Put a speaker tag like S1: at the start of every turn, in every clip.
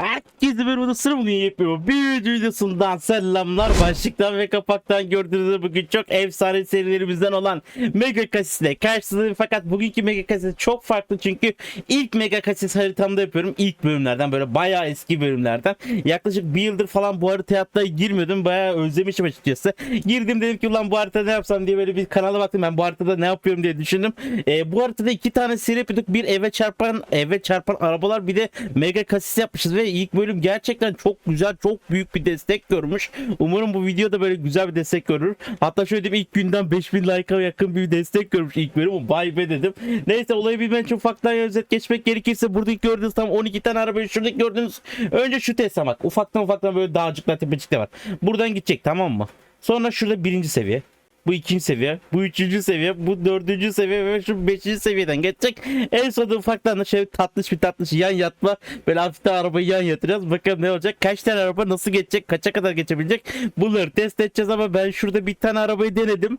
S1: Herkese merhaba sırf bugün yapıyorum. Bir videosundan selamlar. Başlıktan ve kapaktan gördüğünüz bugün çok efsane serilerimizden olan Mega Kasis'le karşınızdayım. Fakat bugünkü Mega Kasis çok farklı çünkü ilk Mega Kasis haritamda yapıyorum. İlk bölümlerden böyle bayağı eski bölümlerden. Yaklaşık bir yıldır falan bu haritaya hatta girmiyordum. Bayağı özlemişim açıkçası. Girdim dedim ki ulan bu haritada ne yapsam diye böyle bir kanala baktım. Ben bu haritada ne yapıyorum diye düşündüm. Ee, bu haritada iki tane seri yapıyorduk. Bir eve çarpan eve çarpan arabalar bir de Mega Kasis yapmışız ve ilk bölüm gerçekten çok güzel çok büyük bir destek görmüş. Umarım bu video da böyle güzel bir destek görür. Hatta şöyle diyeyim ilk günden 5000 like'a yakın bir destek görmüş ilk bölüm. Vay be dedim. Neyse olayı bir ben çok ufaktan özet geçmek gerekirse buradaki gördüğünüz tam 12 tane arabayı şuradaki gördüğünüz önce şu Tesla. Ufaktan ufaktan böyle dağcıklar tepecikler var. Buradan gidecek tamam mı? Sonra şurada birinci seviye. Bu ikinci seviye, bu üçüncü seviye, bu dördüncü seviye ve şu beşinci seviyeden geçecek. En sonunda ufaktan da şöyle tatlış bir tatlış yan yatma. Böyle hafiften arabayı yan yatıracağız. Bakalım ne olacak? Kaç tane araba nasıl geçecek? Kaça kadar geçebilecek? Bunları test edeceğiz ama ben şurada bir tane arabayı denedim.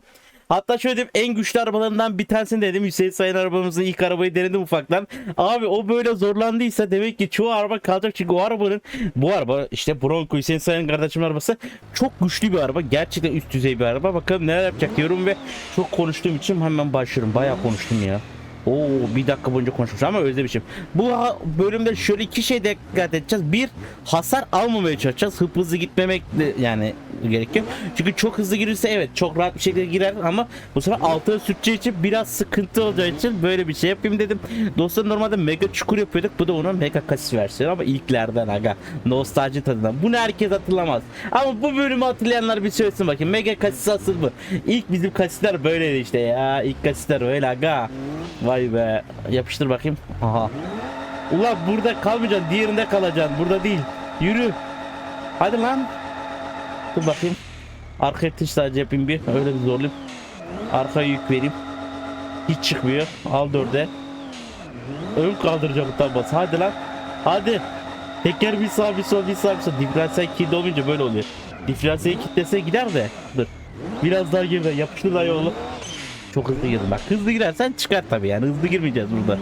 S1: Hatta şöyle diyeyim en güçlü arabalarından bir tanesini denedim. Hüseyin Sayın arabamızın ilk arabayı denedim ufaktan. Abi o böyle zorlandıysa demek ki çoğu araba kalacak. Çünkü o arabanın bu araba işte Bronco Hüseyin Sayın kardeşimin arabası çok güçlü bir araba. Gerçekten üst düzey bir araba. Bakalım neler yapacak diyorum ve çok konuştuğum için hemen başlıyorum. Bayağı konuştum ya. Oo bir dakika boyunca konuşmuş ama özlemişim. Bu bölümde şöyle iki şey dikkat edeceğiz. Bir hasar almamaya çalışacağız. Hıp hızlı gitmemek de yani gerekiyor. Çünkü çok hızlı girirse evet çok rahat bir şekilde girer ama bu sefer altına sürteceği için biraz sıkıntı olacağı için böyle bir şey yapayım dedim. Dostlar normalde mega çukur yapıyorduk. Bu da onun mega kasis versiyonu ama ilklerden aga. Nostalji tadından. Bunu herkes hatırlamaz. Ama bu bölümü hatırlayanlar bir söylesin bakayım. Mega kasis asıl bu. İlk bizim kasisler böyleydi işte ya. İlk kasisler öyle aga. Be. Yapıştır bakayım. Aha. Ulan burada kalmayacaksın. Diğerinde kalacaksın. Burada değil. Yürü. Hadi lan. Dur bakayım. Arka itiş sadece yapayım bir. Öyle bir zorlayayım. Arkaya yük vereyim. Hiç çıkmıyor. Al dörde. Ön kaldıracağım utanmaz. Hadi lan. Hadi. Teker bir sağ bir sol bir sağ bir sol. Diferansiyel kilitli olmayınca böyle oluyor. Diferansiyeli kilitlese gider de. Dur. Biraz daha geride. Yapıştır da yolu. Çok hızlı girdin bak. Hızlı girersen çıkar tabii yani. Hızlı girmeyeceğiz burada.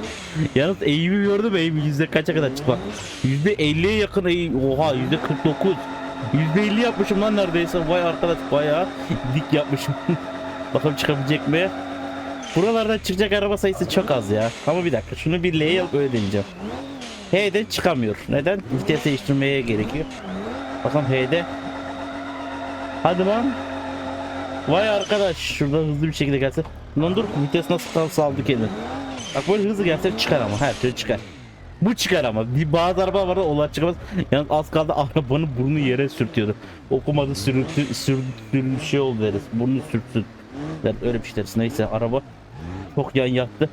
S1: Yalnız eğimi gördüm eğimi yüzde kaça kadar çıkmak. Yüzde 50'ye yakın eğim. Oha yüzde 49. Yüzde 50 yapmışım lan neredeyse. Vay arkadaş bayağı dik yapmışım. Bakalım çıkabilecek mi? Buralarda çıkacak araba sayısı çok az ya. Ama bir dakika şunu bir L'ye alıp öyle deneyeceğim. H'de çıkamıyor. Neden? Vites değiştirmeye gerekiyor. Bakalım H'de. Hadi lan. Vay arkadaş şurada hızlı bir şekilde gelse. Lan dur vites nasıl saldı kendini. Bak böyle hızlı gelse çıkar ama her türlü çıkar. Bu çıkar ama bir bazı araba var da onlar çıkamaz. Yalnız az kaldı arabanın burnu yere sürtüyordu. Okumadı sürtü sürtü şey oldu deriz. Burnu sürtsün. Der, öyle bir şey deriz. Neyse araba çok yan yattı.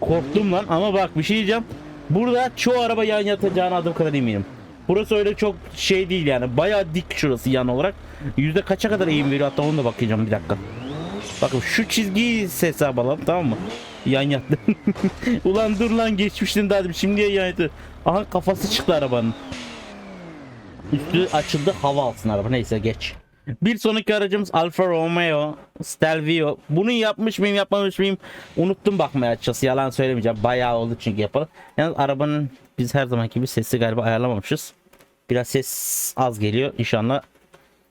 S1: Korktum lan ama bak bir şey diyeceğim. Burada çoğu araba yan yatacağına adım kadar eminim. Burası öyle çok şey değil yani. Bayağı dik şurası yan olarak. Yüzde kaça kadar eğim veriyor hatta onu da bakacağım bir dakika. Bakın şu çizgiyi hesap alalım tamam mı? Yan yattı. Ulan dur lan geçmiştin daha dedim şimdiye yan yattı. Aha kafası çıktı arabanın. Üstü açıldı hava alsın araba neyse geç. Bir sonraki aracımız Alfa Romeo Stelvio. Bunu yapmış mıyım yapmamış mıyım unuttum bakmaya açıkçası yalan söylemeyeceğim. Bayağı oldu çünkü yapalı. Yalnız arabanın biz her zamanki gibi sesi galiba ayarlamamışız. Biraz ses az geliyor inşallah.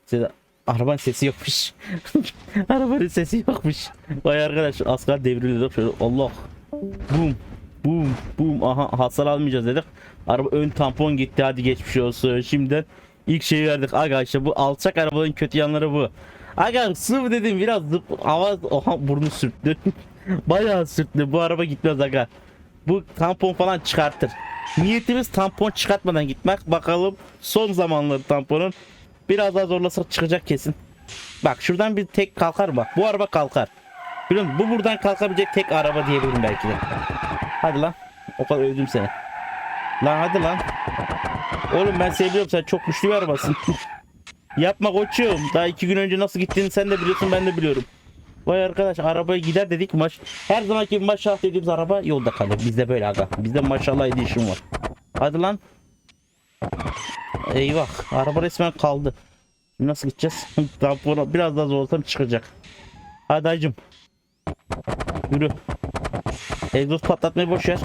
S1: Size arabanın sesi yokmuş. arabanın sesi yokmuş. Vay arkadaş kadar devrildi. Şöyle Allah. Boom. Boom. Boom. Aha hasar almayacağız dedik. Araba ön tampon gitti hadi geçmiş olsun. Şimdiden ilk şeyi verdik. Aga işte bu alçak arabanın kötü yanları bu. Aga sıvı dedim biraz zıp hava oha burnu sürttü. Bayağı sürttü. Bu araba gitmez aga. Bu tampon falan çıkartır. Niyetimiz tampon çıkartmadan gitmek. Bakalım son zamanları tamponun biraz daha zorlasak çıkacak kesin. Bak şuradan bir tek kalkar bak. Bu araba kalkar. Biliyor musun? Bu buradan kalkabilecek tek araba diyebilirim belki de. Hadi lan. O kadar övdüm seni. Lan hadi lan. Oğlum ben seviyorum sen çok güçlü bir arabasın. Yapma koçum. Daha iki gün önce nasıl gittiğini sen de biliyorsun ben de biliyorum. Vay arkadaş arabaya gider dedik maş. Her zamanki maşallah dediğimiz araba yolda kalıyor. Bizde böyle aga. Bizde maşallah edişim var. Hadi lan. Eyvah. Araba resmen kaldı. Nasıl gideceğiz? Biraz daha zorlasam çıkacak. Hadi hacım. Yürü. Egzoz patlatmayı boş ver.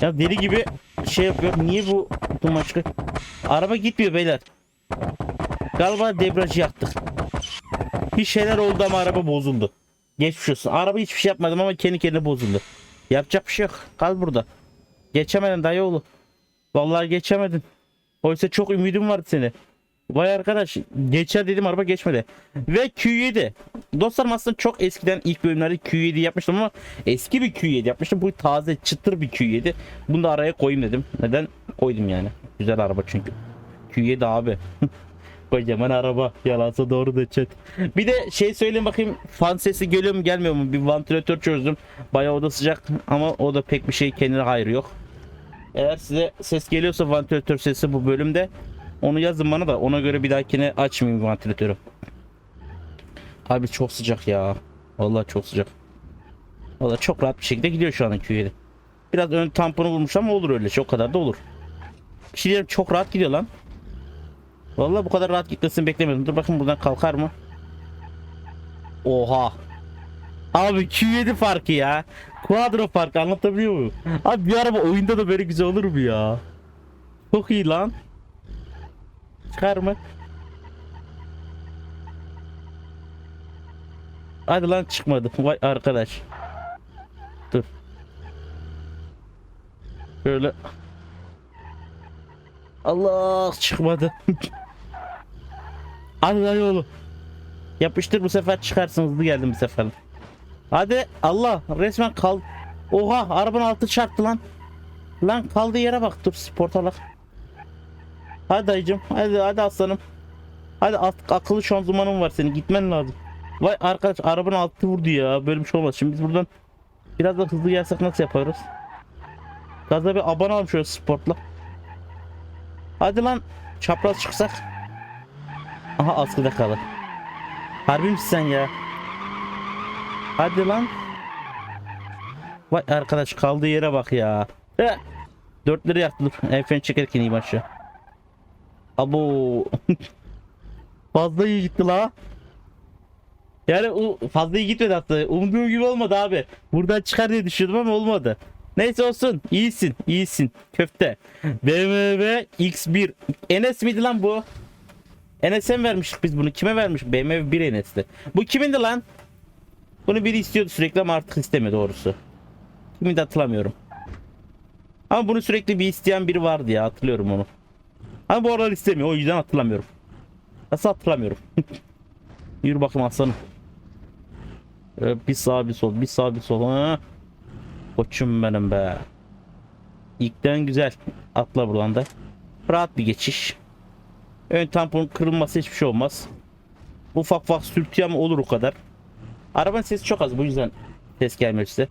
S1: Ya deli gibi şey yapıyor. Niye bu çıkıyor? Araba gitmiyor beyler. Galiba debriyajı yaktık. Bir şeyler oldu ama araba bozuldu. Geçmiş olsun. Araba hiçbir şey yapmadım ama kendi kendine bozuldu. Yapacak bir şey yok. Kal burada. Geçemedin dayıoğlu. Vallahi geçemedin. Oysa çok ümidim vardı seni. Vay arkadaş geçer dedim araba geçmedi. Ve Q7. Dostlarım aslında çok eskiden ilk bölümlerde Q7 yapmıştım ama eski bir Q7 yapmıştım. Bu taze çıtır bir Q7. Bunu da araya koyayım dedim. Neden? Koydum yani. Güzel araba çünkü. Q7 abi. Kocaman araba. Yalansa doğru da chat. Bir de şey söyleyeyim bakayım. Fan sesi geliyor mu gelmiyor mu? Bir vantilatör çözdüm. Bayağı oda sıcak ama o da pek bir şey kendine hayır yok. Eğer size ses geliyorsa vantilatör sesi bu bölümde onu yazın bana da ona göre bir dahakine açmayayım vantilatörü. Abi çok sıcak ya. Vallahi çok sıcak. Vallahi çok rahat bir şekilde gidiyor şu an Q7. Biraz ön tamponu vurmuş ama olur öyle. Çok kadar da olur. Bir şey diyeyim, çok rahat gidiyor lan. Vallahi bu kadar rahat gitmesini beklemiyordum. Dur bakın buradan kalkar mı? Oha. Abi Q7 farkı ya. Quadro farkı anlatabiliyor muyum? Abi bir araba oyunda da böyle güzel olur mu ya? Çok iyi lan. Çıkar mı? Hadi lan çıkmadı. Vay arkadaş. Dur. Böyle. Allah çıkmadı. Hadi lan yolu. Yapıştır bu sefer çıkarsın hızlı geldim bu sefer. Hadi Allah resmen kal. Oha arabanın altı çarptı lan. Lan kaldığı yere bak dur sportalak. Hadi dayıcım hadi hadi aslanım. Hadi ak- akıllı şanzımanın var senin gitmen lazım. Vay arkadaş arabanın altı vurdu ya böyle bir şey olmaz. Şimdi biz buradan biraz da hızlı gelsek nasıl yaparız? Gaza bir abone alalım şöyle sportla. Hadi lan çapraz çıksak. Aha askıda kalır. Harbi misin sen ya? Hadi lan. Vay arkadaş kaldığı yere bak ya. Eh. Dörtleri yaktı dur. El freni çekerken iyi aşağı. Abo. fazla iyi gitti la. Yani fazla iyi gitmedi aslında. Umduğum gibi olmadı abi. Buradan çıkar diye düşündüm ama olmadı. Neyse olsun. İyisin. iyisin. Köfte. BMW X1. Enes miydi lan bu? Enes'e mi vermiştik biz bunu? Kime vermiş? BMW 1 Enes'ti. Bu kimindi lan? Bunu biri istiyordu sürekli ama artık istemiyor doğrusu. Kimindi hatırlamıyorum. Ama bunu sürekli bir isteyen biri vardı ya hatırlıyorum onu. Ama bu aralar istemiyor o yüzden hatırlamıyorum. Nasıl hatırlamıyorum? Yürü bakayım aslanım. Ee, bir sağ bir sol bir sağ bir sol. Ha. Koçum benim be. İlkten güzel. Atla buradan da. Rahat bir geçiş. Ön tampon kırılması hiçbir şey olmaz. Ufak ufak sürtüyor ama olur o kadar. Arabanın sesi çok az bu yüzden ses gelmiyor size.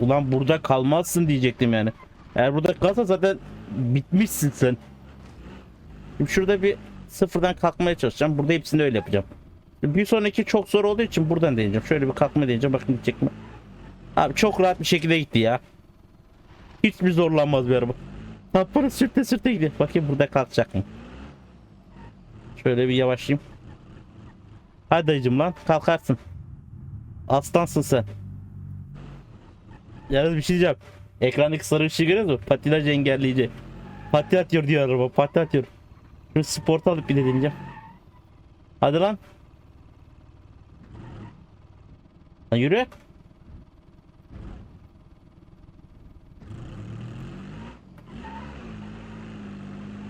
S1: Ulan burada kalmazsın diyecektim yani. Eğer burada kalsa zaten bitmişsin sen. Şimdi şurada bir sıfırdan kalkmaya çalışacağım. Burada hepsini öyle yapacağım. Bir sonraki çok zor olduğu için buradan deneyeceğim. Şöyle bir kalkma deneyeceğim. Bakın gidecek mi? Abi çok rahat bir şekilde gitti ya. Hiçbir zorlanmaz bir araba. Tamponu sürte sürte gidiyor. Bakayım burada kalkacak mı? Şöyle bir yavaşlayayım. Hadi dayıcım lan kalkarsın. Aslansın sen. Yalnız bir şey diyeceğim. Ekrandaki sarı ışığı görüyor musun? Patinaj engelleyici. Pati diyor araba. Pati atıyor. Şunu sport alıp bir de deneyeceğim. Hadi lan. Lan yürü.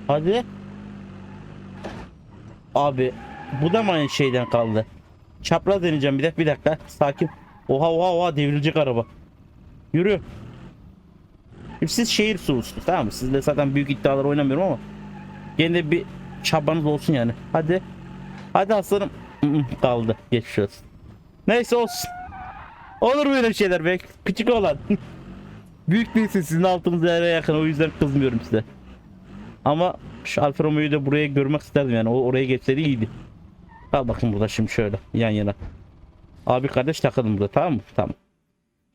S1: Hadi. Abi bu da mı aynı şeyden kaldı? Çapraz deneyeceğim bir dakika bir dakika. Sakin. Oha oha oha devrilecek araba. Yürü. Siz şehir sulusunuz tamam mı? Sizle zaten büyük iddialar oynamıyorum ama gene bir çabanız olsun yani. Hadi. Hadi aslanım. Hı hı, Kaldı. Geçmiş olsun. Neyse olsun. Olur böyle şeyler be. Küçük olan. büyük değilsin sizin altınız yere yakın o yüzden kızmıyorum size. Ama şu Alfa Romeo'yu da buraya görmek isterdim yani. O oraya geçseydi iyiydi. Al bakın burada şimdi şöyle yan yana. Abi kardeş takılın burada tamam mı? Tamam.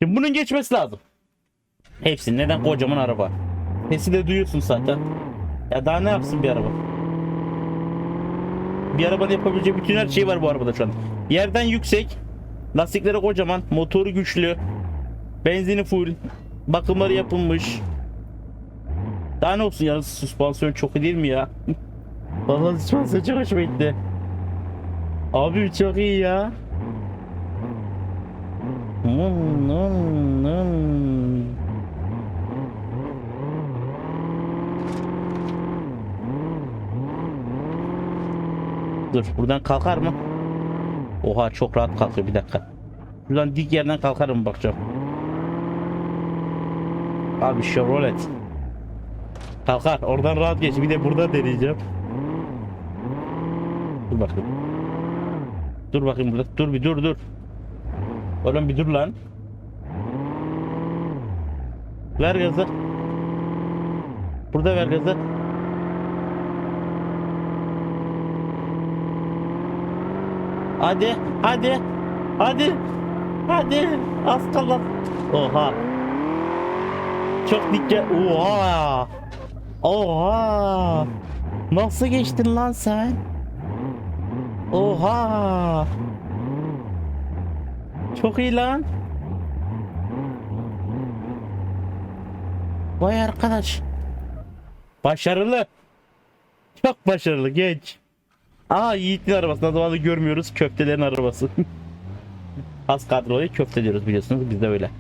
S1: Şimdi bunun geçmesi lazım. Hepsi neden kocaman araba. Sesi de duyuyorsun zaten. Ya daha ne yapsın bir araba? Bir arabanın yapabileceği bütün her şey var bu arabada şu an. Yerden yüksek. Lastikleri kocaman. Motoru güçlü. Benzini full. Bakımları yapılmış. Daha ne olsun ya süspansiyon çok iyi değil mi ya? Vallahi süspansiyon çok hoşuma gitti. Abi çok iyi ya. Hmm, hmm, hmm. Dur buradan kalkar mı? Oha çok rahat kalkıyor bir dakika. Şuradan dik yerden kalkarım bakacağım. Abi Chevrolet. Kalkar oradan rahat geç bir de burada deneyeceğim. Dur bakayım. Dur bakayım burada. Dur bir dur dur. Oğlum bir dur lan. Ver gazı. Burada ver gazı. Hadi, hadi, hadi, hadi. Az kaldı. Oha. Çok dikkat. Oha. Oha. Nasıl geçtin lan sen? Oha. Çok iyi lan. Vay arkadaş. Başarılı. Çok başarılı genç. Aa Yiğit'in arabası. Ne zamandır görmüyoruz. Köftelerin arabası. Az kadroyu köfte diyoruz biliyorsunuz. Biz de öyle.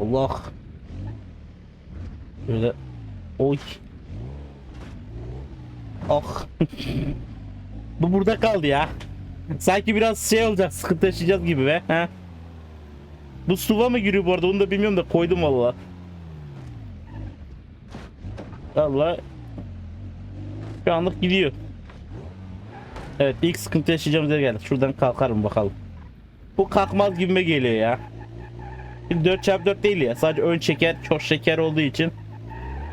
S1: Allah. Böyle. Oy. Oh. Bu burada kaldı ya. Sanki biraz şey olacak, sıkıntı yaşayacağız gibi be. He? Bu suva mı giriyor bu arada onu da bilmiyorum da koydum valla. Valla. Şu anlık gidiyor. Evet ilk sıkıntı yaşayacağımız yer geldi. Şuradan kalkarım bakalım. Bu kalkmaz gibime geliyor ya. 4x4 değil ya. Sadece ön çeker çok şeker olduğu için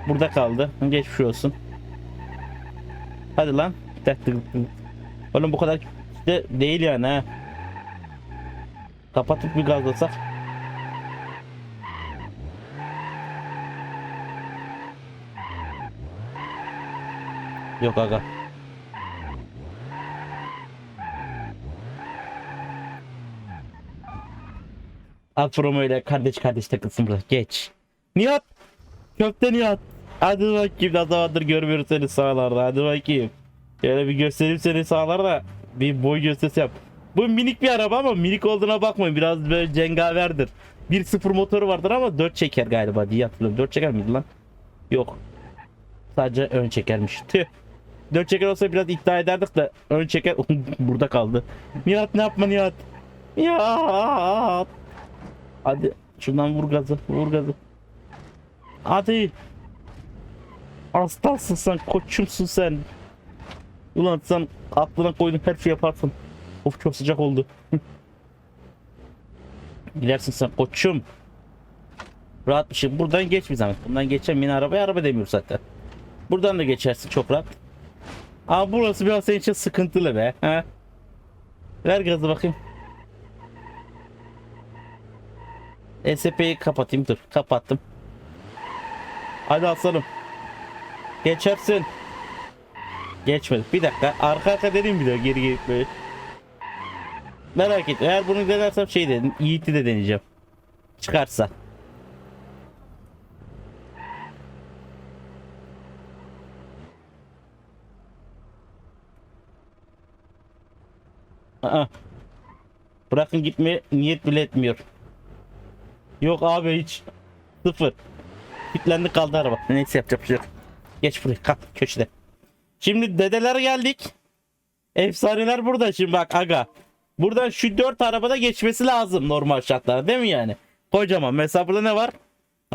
S1: burada kaldı. Geçmiş olsun. Hadi lan. Oğlum bu kadar de değil yani ha. Kapatıp bir gazlasak. Yok aga. İle kardeş kardeş takılsın burada. Geç. Nihat. Köfte Nihat. Hadi bakayım ne zamandır görmüyoruz seni sahalarda. Hadi bakayım. Şöyle bir göstereyim seni sahalarda. Bir boy gösterisi yap. Bu minik bir araba ama minik olduğuna bakmayın. Biraz böyle cengaverdir. 1.0 motoru vardır ama 4 çeker galiba diye hatırlıyorum. 4 çeker miydi lan? Yok. Sadece ön çekermiş. Tüh. 4 çeker olsa biraz iddia ederdik de ön çeker burada kaldı. Nihat ne yapma Nihat? Nihat. Hadi şuradan vur gazı vur gazı. Hadi. Aslansın sen koçumsun sen. Ulan sen aklına koydun her şey yaparsın. Of çok sıcak oldu. Gidersin sen koçum. Rahat bir şey. Buradan geç bir zahmet. Bundan geçen yine arabaya araba demiyor zaten. Buradan da geçersin çok rahat. Aa burası biraz senin için sıkıntılı be. He? Ver gazı bakayım. SP'yi kapatayım dur. Kapattım. Hadi aslanım. Geçersin. Geçmedi. Bir dakika. Arka arka dedim bir de geri geri böyle. Merak etme. Eğer bunu denersem şey dedim. Yiğit'i de deneyeceğim. Çıkarsa. Aa. Bırakın gitmeye niyet bile etmiyor. Yok abi hiç. Sıfır. Kilitlendi kaldı araba. Neyse yapacak bir şey yok. Geç buraya kalk köşede. Şimdi dedeler geldik. Efsaneler burada şimdi bak aga. Buradan şu dört arabada geçmesi lazım normal şartlarda değil mi yani? Kocaman. Mesela burada ne var?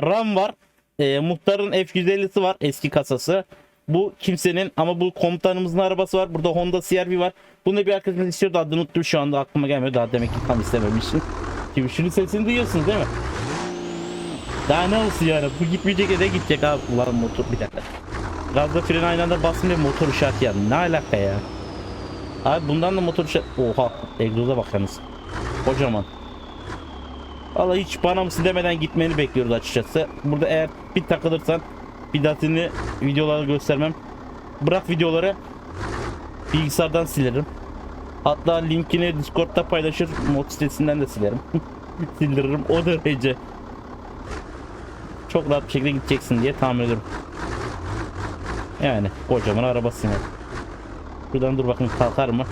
S1: RAM var. Ee, muhtarın F150'si var eski kasası. Bu kimsenin ama bu komutanımızın arabası var. Burada Honda CR-V var. Bunu bir arkadaşımız istiyordu adını unuttum şu anda aklıma gelmiyor. Daha demek ki tam istememişim. Şimdi şunun sesini duyuyorsunuz değil mi? Daha ne olsun yani bu gitmeyecek de gidecek abi. Ulan motor bir dakika. Gazda fren aynı anda basmıyor motor işareti yani. Ne alaka ya? Abi bundan da motor işareti... Oha egzoza bakınız. Kocaman. Valla hiç bana mısın demeden gitmeni bekliyoruz açıkçası. Burada eğer bir takılırsan bir datini videoları göstermem. Bırak videoları bilgisayardan silerim. Hatta linkini Discord'da paylaşır mod sitesinden de silerim. sildiririm o derece. Çok rahat bir şekilde gideceksin diye tahmin ediyorum. Yani kocaman arabasın yani. Şuradan dur bakın kalkar mı?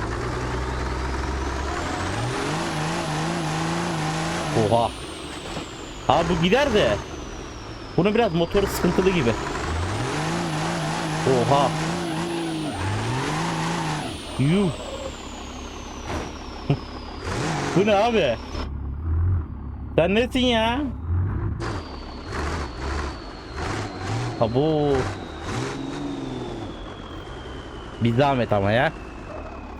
S1: Oha. Ha bu gider de. Bunun biraz motoru sıkıntılı gibi. Oha. Yuh. bu ne abi? Sen nesin ya? Abo. Bir zahmet ama ya.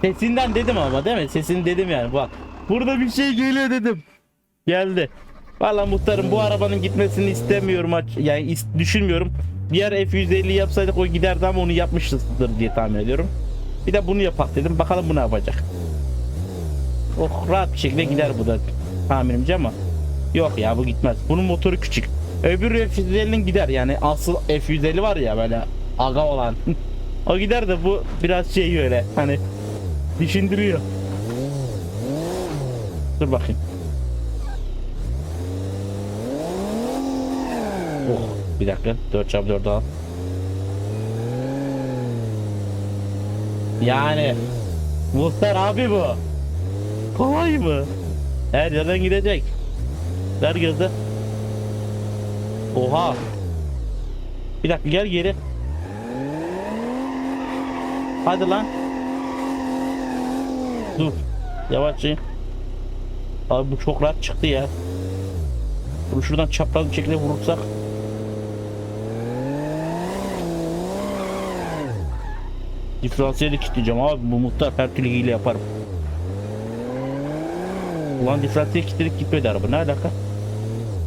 S1: Sesinden dedim ama değil mi? Sesini dedim yani bak. Burada bir şey geliyor dedim. Geldi. Valla muhtarım bu arabanın gitmesini istemiyorum aç yani düşünmüyorum. Diğer F150 yapsaydık o giderdi ama onu yapmışızdır diye tahmin ediyorum. Bir de bunu yapak dedim. Bakalım bu ne yapacak. Oh rahat bir şekilde gider bu da tahminimce ama. Yok ya bu gitmez. Bunun motoru küçük. Öbür F150'nin gider yani asıl F150 var ya böyle aga olan. o gider de bu biraz şey öyle hani düşündürüyor. Dur bakayım. Oh bir dakika 4 çarpı 4 al. Yani Muhtar abi bu. Kolay mı? Her yerden gidecek. Ver gözü. Oha. Bir dakika gel geri. Hadi lan. Dur. Yavaşça. Abi bu çok rahat çıktı ya. Bunu şuradan çapraz bir şekilde vurursak. Diferansiyeli kilitleyeceğim abi bu muhtar her türlü hile yaparım. Ulan diferansiyeli kilitleyip gitmedi araba ne alaka?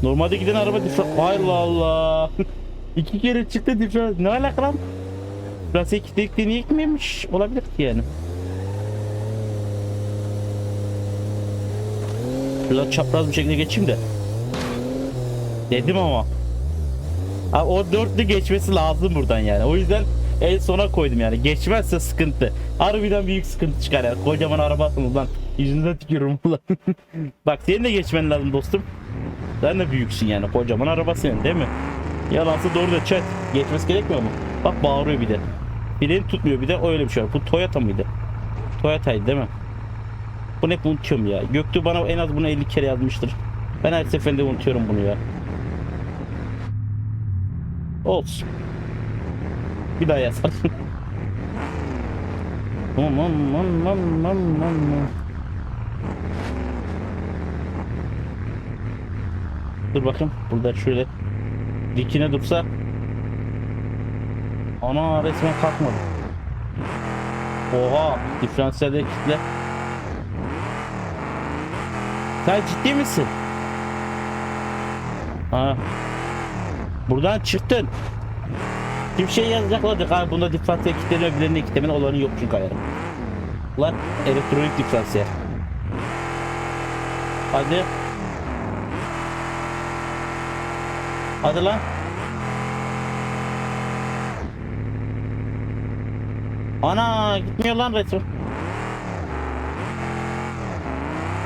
S1: Normalde giden araba diferans... Allah Allah. İki kere çıktı diferans... Ne alaka lan? Diferansiyeli kilitleyip niye gitmemiş? Olabilir ki yani. Şuradan çapraz bir şekilde geçeyim de. Dedim ama. Ha, o dörtlü geçmesi lazım buradan yani. O yüzden en sona koydum yani. Geçmezse sıkıntı. Harbiden büyük sıkıntı çıkar yani. Kocaman arabasınız lan. Yüzünüze tükürürüm ulan. Bak senin de geçmen lazım dostum. Sen de büyüksün yani. Kocaman arabasın değil mi? Yalansa doğru da chat. Geçmesi gerekmiyor mu? Bak bağırıyor bir de. Bileğini tutmuyor bir de öyle bir şey var. Bu Toyota mıydı? Toyota'ydı değil mi? Bunu hep unutuyorum ya. Göktuğ bana en az bunu 50 kere yazmıştır. Ben her seferinde unutuyorum bunu ya. Olsun. Bir daha yazar. Dur bakayım. Burada şöyle dikine dursa. Ana resmen kalkmadı. Oha. Diferansiyelde kitle. Sen ciddi misin? Ha. Buradan çıktın. Bir şey yazacaklardı. Ha bunda diferansiyel kitleme öbürlerinde kitleme olanı yok çünkü ayarı. Lan elektronik diferansiyel. Hadi. Hadi lan. Ana gitmiyor lan resmen.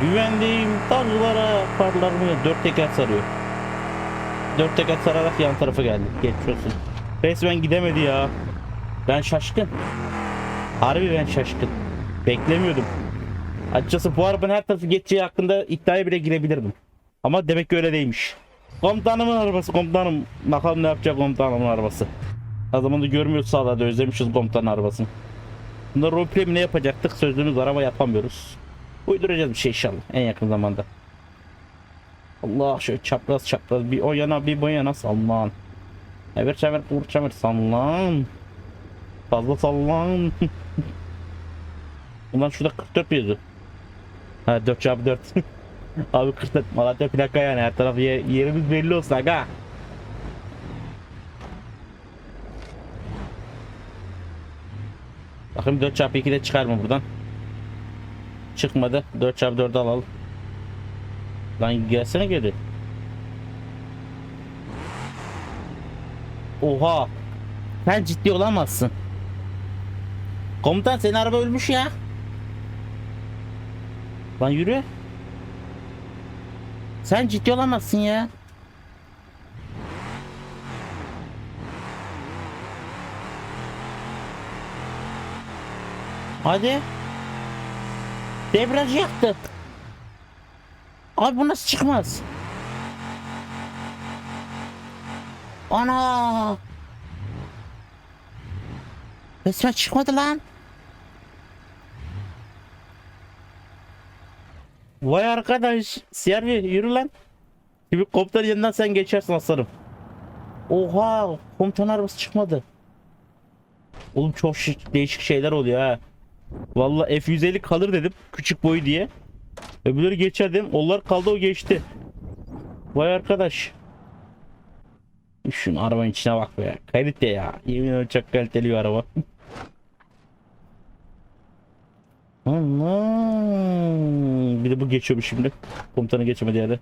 S1: Güvendiğim dağlara parlarmıyor. Dört teker sarıyor. Dört teker sararak yan tarafa geldi. Geçiyorsun. Resmen gidemedi ya. Ben şaşkın. Harbi ben şaşkın. Beklemiyordum. Açıkçası bu arabanın her tarafı geçeceği hakkında iddiaya bile girebilirdim. Ama demek ki öyle değilmiş. Komutanımın arabası komutanım. Bakalım ne yapacak komutanımın arabası. Da görmüyoruz sağlarda özlemişiz komutanın arabasını. Bunda roleplay ne yapacaktık sözümüz var ama yapamıyoruz. Uyduracağız bir şey inşallah en yakın zamanda. Allah şöyle çapraz çapraz bir o yana bir bu yana sallan. Evet çevir vur çevir sallan. Fazla sallan. Ulan şurada 44 yazıyor. Ha 4 çarpı 4. Abi 44 Malatya plaka yani her taraf ye- yerimiz belli olsun aga. Bakayım 4 çarpı 2'de çıkar mı buradan? Çıkmadı. 4 çarpı 4'ü alalım. Lan gelsene geri. Oha. Sen ciddi olamazsın. Komutan senin araba ölmüş ya. Lan yürü. Sen ciddi olamazsın ya. Hadi. Debriyaj yaktı. Abi bu nasıl çıkmaz? Ana! Resmen çıkmadı lan. Vay arkadaş. CRV yürü lan. Komutan yanından sen geçersin aslanım. Oha komutan arabası çıkmadı. Oğlum çok şi- değişik şeyler oluyor ha. Vallahi F150 kalır dedim küçük boy diye. Öbürleri geçer dedim. Onlar kaldı o geçti. Vay arkadaş. Şunun arabanın içine bak be. Kalite ya. Yemin ederim çok kaliteli bir araba. Allah. Bir de bu geçiyormuş şimdi. Komutanı geçemedi yerde.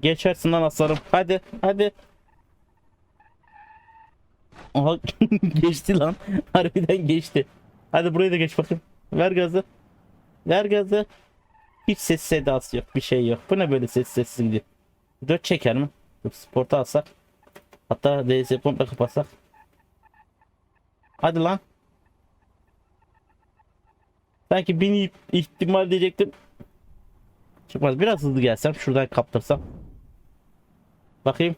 S1: Geçersin lan aslanım. Hadi hadi. Aha geçti lan. Harbiden geçti. Hadi burayı da geç bakayım. Ver gazı. Ver gazı. Hiç ses sedası yok. Bir şey yok. Bu ne böyle ses sessiz gidiyor. Dört çeker mi? Dur, Sporta alsak. Hatta DS komple kapatsak. Hadi lan. Sanki bin ihtimal diyecektim. Çıkmaz. Biraz hızlı gelsem. Şuradan kaptırsam. Bakayım.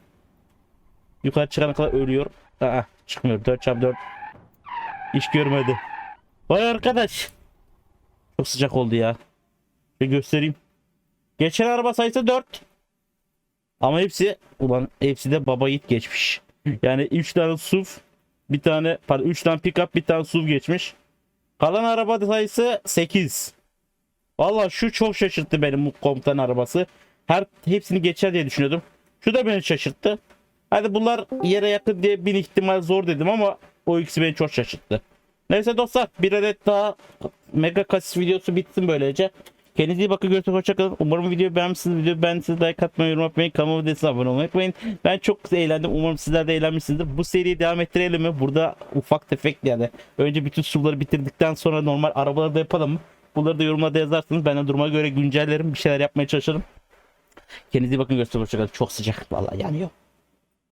S1: Yukarı çıkana kadar ölüyor. Aa, çıkmıyor. 4 çarpı 4. İş görmedi. Vay arkadaş. Çok sıcak oldu ya. Bir göstereyim. Geçen araba sayısı 4. Ama hepsi ulan hepsi de baba yiğit geçmiş. Yani 3 tane SUV, bir tane pardon 3 tane pickup, bir tane SUV geçmiş. Kalan araba sayısı 8. Valla şu çok şaşırttı benim bu komutan arabası. Her hepsini geçer diye düşünüyordum. Şu da beni şaşırttı. Hadi bunlar yere yakın diye bir ihtimal zor dedim ama o ikisi beni çok şaşırttı. Neyse dostlar bir adet daha mega kasis videosu bitsin böylece. Kendinize iyi bakın görüşürüz hoşçakalın. Umarım videoyu beğenmişsiniz. Videoyu beğendiyseniz like atmayı, yorum yapmayı, kanalıma destek abone olmayı unutmayın. Ben çok eğlendim. Umarım sizler de eğlenmişsinizdir. Bu seriyi devam ettirelim mi? Burada ufak tefek yani. Önce bütün suları bitirdikten sonra normal arabaları da yapalım mı? Bunları da yorumlarda yazarsınız. Ben de duruma göre güncellerim. Bir şeyler yapmaya çalışırım. Kendinize iyi bakın görüşürüz hoşçakalın. Çok sıcak. Vallahi yanıyor.